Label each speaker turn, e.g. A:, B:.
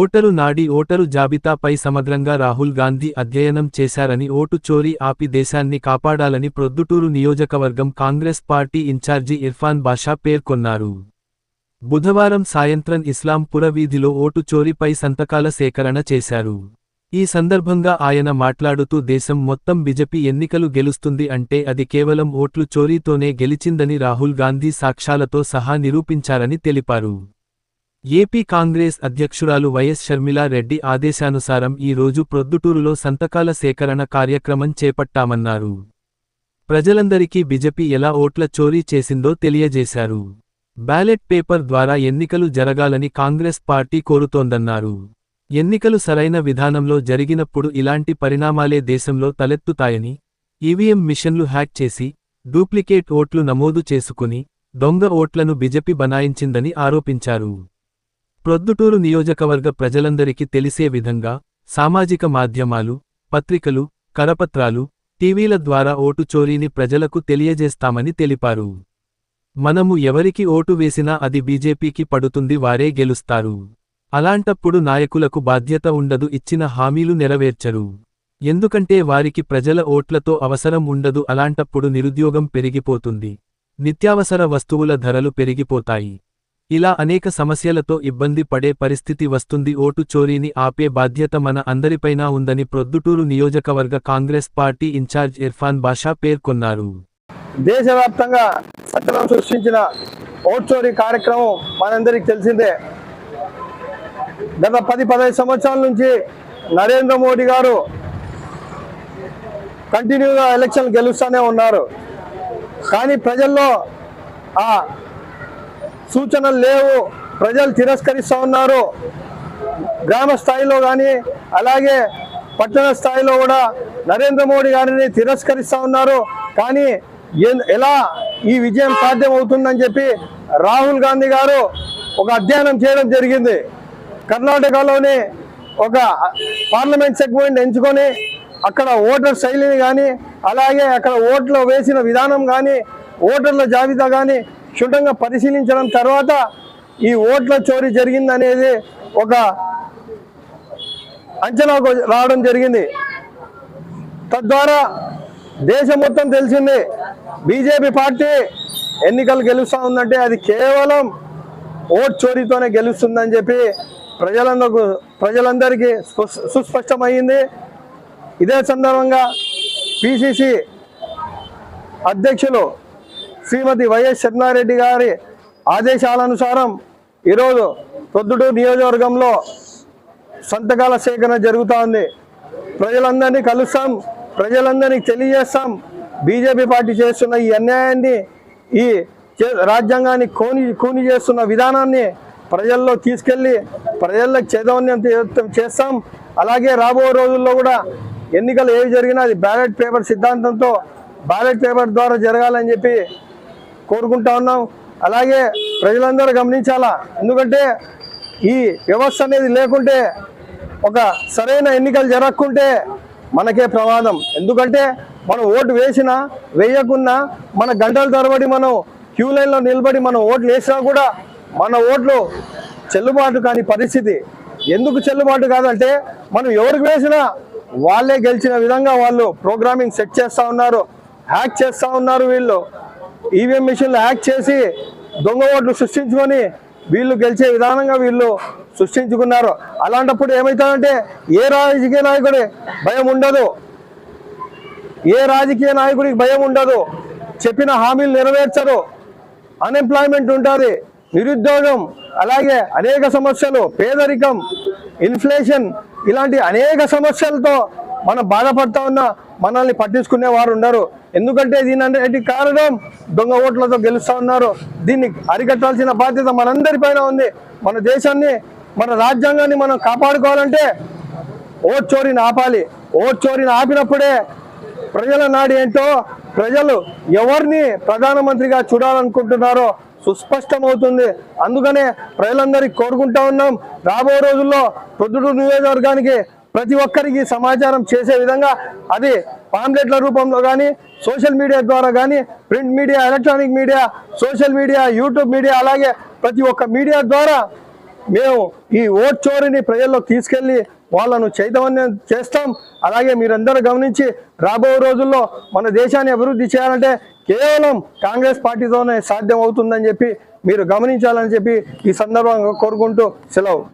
A: Voter నాడి voter జాబితాపై సమగ్రంగా రాహుల్ గాంధీ అధ్యయనం చేశారని ఓటు చోరీ ఆపి దేశాన్ని కాపాడాలని ప్రొద్దుటూరు నియోజకవర్గం కాంగ్రెస్ పార్టీ ఇన్ఛార్జి ఇర్ఫాన్ బాషా పేర్కొన్నారు. బుధవారం సాయంత్రం ఇస్లాంపుర వీధిలో ఓటు చోరీపై సంతకాల సేకరణ చేశారు. ఈ సందర్భంగా ఆయన మాట్లాడుతూ దేశం మొత్తం బిజెపి ఎన్నికలు గెలుస్తుంది అంటే అది కేవలం ఓట్లు చోరీతోనే గెలిచిందని రాహుల్ గాంధీ సాక్ష్యాలతో సహా నిరూపించారని తెలిపారు. ఏపీ కాంగ్రెస్ అధ్యక్షురాలు వైఎస్ షర్మిలారెడ్డి ఆదేశానుసారం ఈ రోజు ప్రొద్దుటూరులో సంతకాల సేకరణ కార్యక్రమం చేపట్టామన్నారు. ప్రజలందరికీ బిజెపి ఎలా ఓట్ల చోరీ చేసిందో తెలియజేశారు. బ్యాలెట్ పేపర్ ద్వారా ఎన్నికలు జరగాలని కాంగ్రెస్ పార్టీ కోరుతోందన్నారు. ఎన్నికలు సరైన విధానంలో జరిగినప్పుడు ఇలాంటి పరిణామాలే దేశంలో తలెత్తుతాయని ఈవీఎం మిషన్లు హ్యాక్ చేసి డూప్లికేట్ ఓట్లు నమోదు చేసుకుని దొంగ ఓట్లను బిజెపి బనాయించిందని ఆరోపించారు. ప్రొద్దుటూరు నియోజకవర్గ ప్రజలందరికీ తెలిసే విధంగా సామాజిక మాధ్యమాలు పత్రికలు కరపత్రాలు టీవీల ద్వారా ఓటు చోరీని ప్రజలకు తెలియజేస్తామని తెలిపారు. మనము ఎవరికి ఓటు వేసినా అది బీజేపీకి పడుతుంది వారే గెలుస్తారు. అలాంటప్పుడు నాయకులకు బాధ్యత ఉండదు ఇచ్చిన హామీలు నెరవేర్చరు. ఎందుకంటే వారికి ప్రజల ఓట్లతో అవసరం ఉండదు అలాంటప్పుడు నిరుద్యోగం పెరిగిపోతుంది. నిత్యావసర వస్తువుల ధరలు పెరిగిపోతాయి. ఇలా అనేక సమస్యలతో ఇబ్బంది పడే పరిస్థితి వస్తుంది. ఓటు చోరీని ఆపే బాధ్యత మన అందరిపైనా ఉందని ప్రొద్దుటూరు నియోజకవర్గ కాంగ్రెస్ పార్టీ ఇన్ఛార్జ్ ఇర్ఫాన్ బాషా పేర్కొన్నారు.
B: దేశవ్యాప్తంగా సంచలనం సృష్టించిన ఓటు చోరీ కార్యక్రమం మనందరికీ తెలిసిందే. గత పది పదహైదు సంవత్సరాల నుంచి నరేంద్ర మోడీ గారు కంటిన్యూగా ఎలక్షన్ గెలుస్తూనే ఉన్నారు. కానీ ప్రజల్లో ఆ సూచనలు లేవు. ప్రజలు తిరస్కరిస్తూ ఉన్నారు. గ్రామ స్థాయిలో కానీ అలాగే పట్టణ స్థాయిలో కూడా నరేంద్ర మోడీ గారిని తిరస్కరిస్తూ ఉన్నారు. కానీ ఎలా ఈ విజయం సాధ్యమవుతుందని చెప్పి రాహుల్ గాంధీ గారు ఒక అధ్యయనం చేయడం జరిగింది. కర్ణాటకలోని ఒక పార్లమెంట్ సెగ్మెంట్ ఎంచుకొని అక్కడ ఓటర్ శైలిని కానీ అలాగే అక్కడ ఓట్లు వేసిన విధానం కానీ ఓటర్ల జాబితా కానీ క్షుణ్ణంగా పరిశీలించడం తర్వాత ఈ ఓట్ల చోరీ జరిగిందనేది ఒక అంచనాకు రావడం జరిగింది. తద్వారా దేశం మొత్తం తెలిసింది బీజేపీ పార్టీ ఎన్నికలు గెలుస్తూ ఉందంటే అది కేవలం ఓట్ చోరీతోనే గెలుస్తుందని చెప్పి ప్రజలందరకు ప్రజలందరికీ సుస్పష్టమైంది. ఇదే సందర్భంగా పిసిసి అధ్యక్షులు శ్రీమతి వైఎస్ శర్మారెడ్డి గారి ఆదేశాలనుసారం ఈరోజు పొద్దుటూరు నియోజకవర్గంలో సంతకాల సేకరణ జరుగుతూ ఉంది ప్రజలందరినీ కలుస్తాం ప్రజలందరికీ తెలియజేస్తాం. బీజేపీ పార్టీ చేస్తున్న ఈ అన్యాయాన్ని ఈ చే- రాజ్యాంగాన్ని కోని కూని చేస్తున్న విధానాన్ని ప్రజల్లో తీసుకెళ్ళి ప్రజలకు చైతన్యం చేస్తాం. అలాగే రాబోయే రోజుల్లో కూడా ఎన్నికలు ఏవి జరిగినా అది బ్యాలెట్ పేపర్ సిద్ధాంతంతో బ్యాలెట్ పేపర్ ద్వారా జరగాలని చెప్పి కోరుకుంటా ఉన్నాం. అలాగే ప్రజలందరూ గమనించాలా? ఎందుకంటే ఈ వ్యవస్థ అనేది లేకుంటే ఒక సరైన ఎన్నికలు జరగకుంటే మనకే ప్రమాదం. ఎందుకంటే మనం ఓటు వేసినా వేయకున్నా మన గంటల తరబడి మనం క్యూ లైన్లో నిలబడి మనం ఓట్లు వేసినా కూడా మన ఓట్లు చెల్లుబాటు కాని పరిస్థితి. ఎందుకు చెల్లుబాటు కాదంటే మనం ఎవరికి వేసినా వాళ్ళే గెలిచిన విధంగా వాళ్ళు ప్రోగ్రామింగ్ సెట్ చేస్తూ ఉన్నారు. హ్యాక్ చేస్తూ ఉన్నారు వీళ్ళు. ఈవీఎం మిషన్లు యాక్ట్ చేసి దొంగ ఓట్లు సృష్టించుకొని వీళ్ళు గెలిచే విధానంగా వీళ్ళు సృష్టించుకున్నారు. అలాంటప్పుడు ఏమవుతుందంటే ఏ రాజకీయ నాయకుడి భయం ఉండదు. ఏ రాజకీయ నాయకుడికి భయం ఉండదు. చెప్పిన హామీలు నెరవేర్చరు. అన్ఎంప్లాయ్మెంట్ ఉంటుంది నిరుద్యోగం అలాగే అనేక సమస్యలు పేదరికం ఇన్ఫ్లేషన్ ఇలాంటి అనేక సమస్యలతో మనం బాధపడతా ఉన్నా మనల్ని పట్టించుకునే వారు ఉండరు. ఎందుకంటే దీని అన్నిటి కారణం? దొంగ ఓట్లతో గెలుస్తూ ఉన్నారు. దీన్ని అరికట్టాల్సిన బాధ్యత మనందరిపైన ఉంది. మన దేశాన్ని మన రాజ్యాంగాన్ని మనం కాపాడుకోవాలంటే ఓట్ చోరీని ఆపాలి. ఓట్ చోరీని ఆపినప్పుడే ప్రజల నాడు ఏంటో ప్రజలు ఎవరిని ప్రధానమంత్రిగా చూడాలనుకుంటున్నారో సుస్పష్టమవుతుంది. అందుకనే ప్రజలందరికీ కోరుకుంటా ఉన్నాం. రాబోయే రోజుల్లో ప్రొద్దుటూరు నియోజకవర్గానికి ప్రతి ఒక్కరికి సమాచారం చేసే విధంగా అది పాంప్లెట్ల రూపంలో కానీ సోషల్ మీడియా ద్వారా కానీ print media electronic media social media YouTube media అలాగే ప్రతి ఒక్క మీడియా ద్వారా మేము ఈ ఓట్ చోరీని ప్రజల్లోకి తీసుకెళ్ళి వాళ్ళను చైతన్యం చేస్తాం. అలాగే మీరందరూ గమనించి రాబో రోజుల్లో మన దేశాన్ని అభివృద్ధి చేయాలంటే కేవలం కాంగ్రెస్ పార్టీతోనే సాధ్యం అవుతుందని చెప్పి మీరు గమనించాలని చెప్పి ఈ సందర్భంగా కోరుకుంటూ సెలవు.